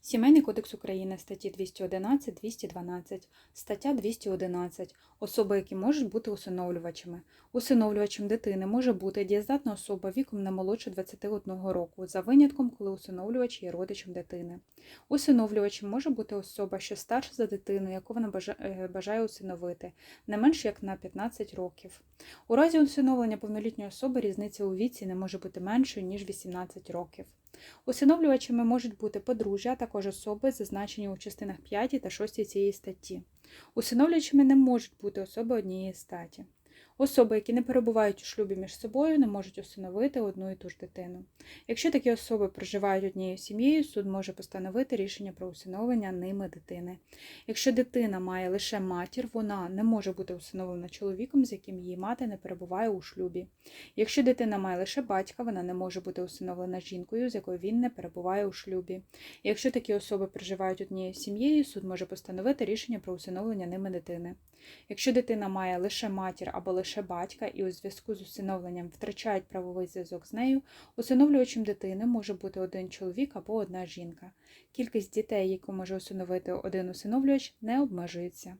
Сімейний кодекс України, статті 211-212, стаття 211. Особи, які можуть бути усиновлювачами. Усиновлювачем дитини може бути дієздатна особа віком не молодше 21 року, за винятком, коли усиновлювач є родичем дитини. Усиновлювачем може бути особа, що старша за дитину, яку вона е, бажає усиновити, не менш як на 15 років. У разі усиновлення повнолітньої особи різниця у віці не може бути меншою, ніж 18 років. Усиновлювачами можуть бути подружжя, а також особи, зазначені у частинах 5 та 6 цієї статті. Усиновлювачами не можуть бути особи однієї статі. Особи, які не перебувають у шлюбі між собою, не можуть усиновити одну і ту ж дитину. Якщо такі особи проживають однією сім'єю, суд може постановити рішення про усиновлення ними дитини. Якщо дитина має лише матір, вона не може бути усиновлена чоловіком, з яким її мати не перебуває у шлюбі. Якщо дитина має лише батька, вона не може бути усиновлена жінкою, з якою він не перебуває у шлюбі. Якщо такі особи проживають однією сім'єю, суд може постановити рішення про усиновлення ними дитини. Якщо дитина має лише матір або лише батька і у зв'язку з усиновленням втрачають правовий зв'язок з нею, усиновлювачем дитини може бути один чоловік або одна жінка. Кількість дітей, яку може усиновити один усиновлювач, не обмежується.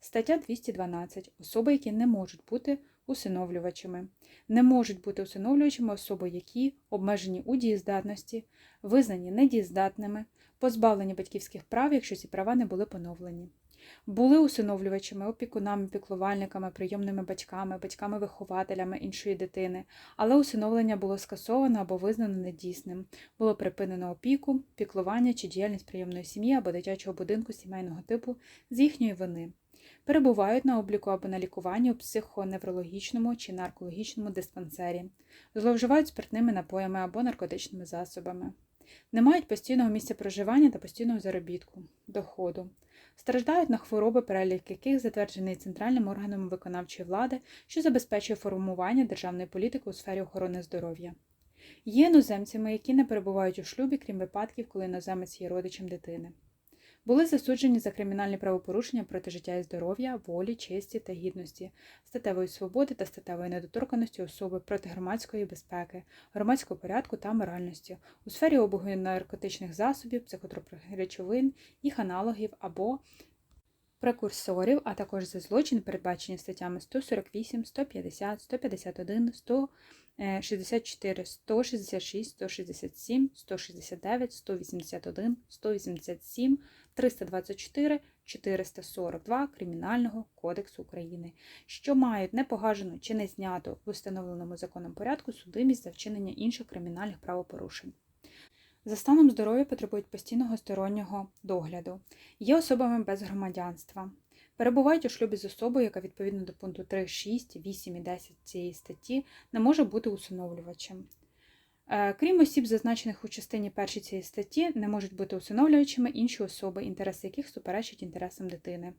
Стаття 212. Особи, які не можуть бути усиновлювачами. Не можуть бути усиновлювачами особи, які обмежені у дієздатності, визнані недієздатними, позбавлені батьківських прав, якщо ці права не були поновлені. Були усиновлювачами, опікунами, піклувальниками, прийомними батьками, батьками-вихователями іншої дитини, але усиновлення було скасовано або визнано недійсним. Було припинено опіку, піклування чи діяльність прийомної сім'ї або дитячого будинку сімейного типу з їхньої вини. Перебувають на обліку або на лікуванні у психоневрологічному чи наркологічному диспансері, зловживають спиртними напоями або наркотичними засобами, не мають постійного місця проживання та постійного заробітку, доходу, страждають на хвороби, перелік яких затверджений центральним органом виконавчої влади, що забезпечує формування державної політики у сфері охорони здоров'я. Є іноземцями, які не перебувають у шлюбі, крім випадків, коли іноземець є родичем дитини. Були засуджені за кримінальні правопорушення проти життя і здоров'я, волі, честі та гідності, статевої свободи та статевої недоторканості особи проти громадської безпеки, громадського порядку та моральності у сфері обігу наркотичних засобів, психотропних речовин, їх аналогів або прекурсорів, а також за злочин, передбачені статтями 148, 150, 151, 164, 166, 167, 169, 181, 187, 324, 442 Кримінального кодексу України, що мають непогажену чи не зняту в установленому законом порядку судимість за вчинення інших кримінальних правопорушень. За станом здоров'я потребують постійного стороннього догляду. Є особами без громадянства. Перебувають у шлюбі з особою, яка відповідно до пункту 3, 6, 8 і 10 цієї статті не може бути усиновлювачем. Е, Крім осіб, зазначених у частині 1 цієї статті, не можуть бути усиновлювачами інші особи, інтереси яких суперечать інтересам дитини.